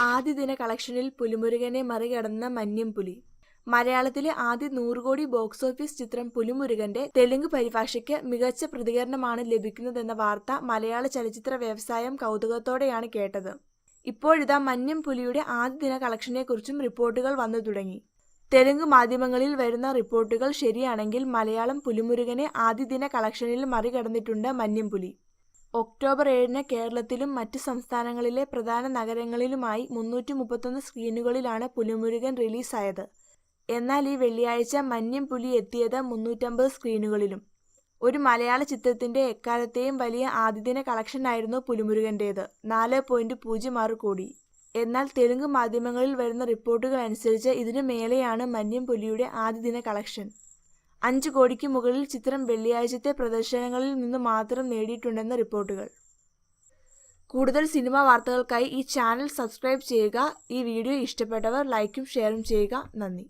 ആദ്യ ദിന കളക്ഷനിൽ പുലിമുരുകനെ മറികടന്ന മഞ്ഞും പുലി. മലയാളത്തിലെ ആദ്യ നൂറ് കോടി ബോക്സ് ഓഫീസ് ചിത്രം പുലിമുരുകന്റെ തെലുങ്ക് പരിഭാഷയ്ക്ക് മികച്ച പ്രതികരണമാണ് ലഭിക്കുന്നതെന്ന വാർത്ത മലയാള ചലച്ചിത്ര വ്യവസായം കൗതുകത്തോടെയാണ് കേട്ടത്. ഇപ്പോഴിതാ മന്യം പുലിയുടെ ആദ്യ ദിന കളക്ഷനെക്കുറിച്ചും റിപ്പോർട്ടുകൾ വന്നു തുടങ്ങി. തെലുങ്ക് മാധ്യമങ്ങളിൽ വരുന്ന റിപ്പോർട്ടുകൾ ശരിയാണെങ്കിൽ മലയാളം പുലിമുരുകനെ ആദ്യ ദിന കളക്ഷനിൽ മറികടന്നിട്ടുണ്ട് മന്യം പുലി. ഒക്ടോബർ ഏഴിന് കേരളത്തിലും മറ്റ് സംസ്ഥാനങ്ങളിലെ പ്രധാന നഗരങ്ങളിലുമായി മുന്നൂറ്റി മുപ്പത്തൊന്ന് സ്ക്രീനുകളിലാണ് പുലിമുരുകൻ റിലീസായത്. എന്നാൽ ഈ വെള്ളിയാഴ്ച മന്യം പുലി എത്തിയത് മുന്നൂറ്റമ്പത് സ്ക്രീനുകളിലും. ഒരു മലയാള ചിത്രത്തിന്റെ എക്കാലത്തെയും വലിയ ആദ്യദിന കളക്ഷനായിരുന്നു പുലിമുരുകന്റേത്. നാല് പോയിന്റ് പൂജ്യം ആറ് കോടി. എന്നാൽ തെലുങ്ക് മാധ്യമങ്ങളിൽ വരുന്ന റിപ്പോർട്ടുകൾ അനുസരിച്ച് ഇതിനു മേലെയാണ് മന്യം പുലിയുടെ ആദ്യദിന കളക്ഷൻ. അഞ്ച് കോടിക്ക് മുകളിൽ ചിത്രം വെള്ളിയാഴ്ചത്തെ പ്രദർശനങ്ങളിൽ നിന്ന് മാത്രം നേടിയിട്ടുണ്ടെന്ന് റിപ്പോർട്ടുകൾ. കൂടുതൽ സിനിമാ വാർത്തകൾക്കായി ഈ ചാനൽ സബ്സ്ക്രൈബ് ചെയ്യുക. ഈ വീഡിയോ ഇഷ്ടപ്പെട്ടവർ ലൈക്കും ഷെയറും ചെയ്യുക. നന്ദി.